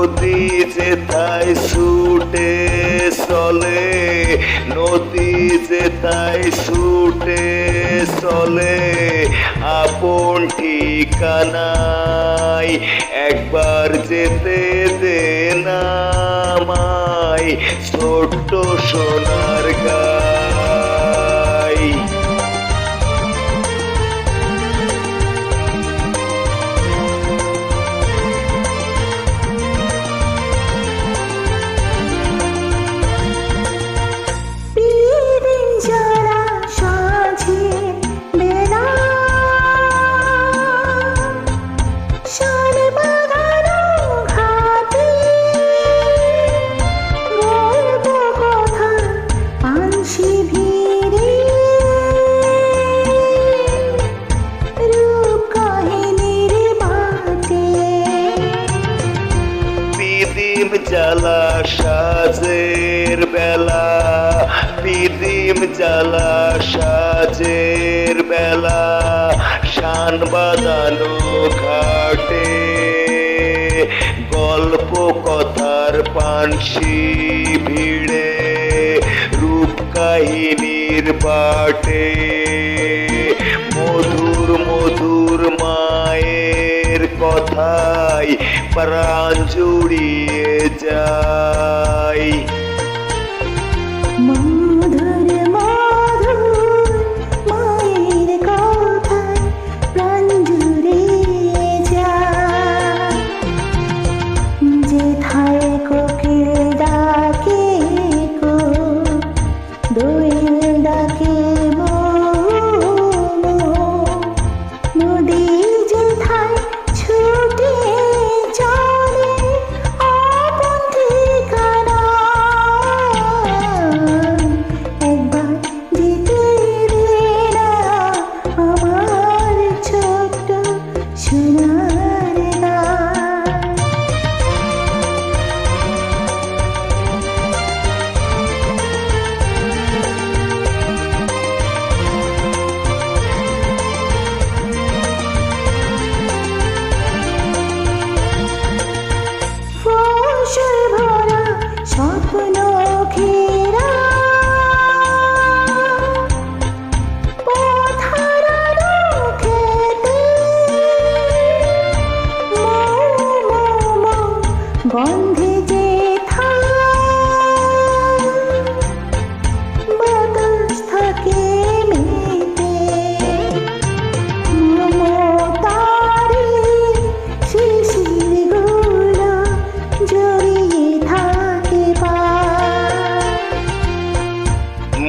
নদী যেথায় ছুটে চলে, নদী যেথায় ছুটে চলে, আপন ঠিকানাই একবার যেতে দে না মাই ছোট্ট সোনার গাই। জ্বালা সাজের বেলা পিদিম জ্বালা সাজের বেলা, শান বাঁধানো ঘাটে, গল্প কথার পানসি ভিড়ে, রূপ কাহিনীর বাটে। মধুর মধুর মায়ের কথায় প্রাণ জুড়িয়ে যেথায় কোকিল ডাকে গো দোয়েল ডাকে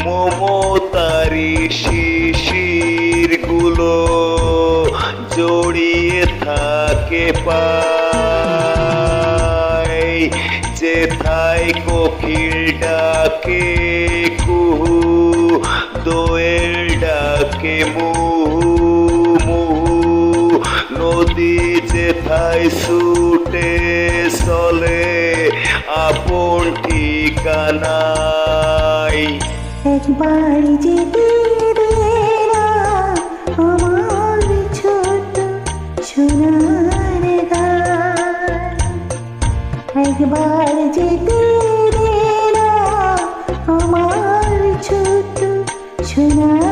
মমতারি শিশিরগুলো জড়িয়ে থাকে পায় যেথায় কোকিল ডাকে কুহু, দোয়েল ডাকে মুহু মুহু। নদী যেথায় ছুটে চলে, আপন ঠিকানাই। একবার যেতে একবার ছোট সোনার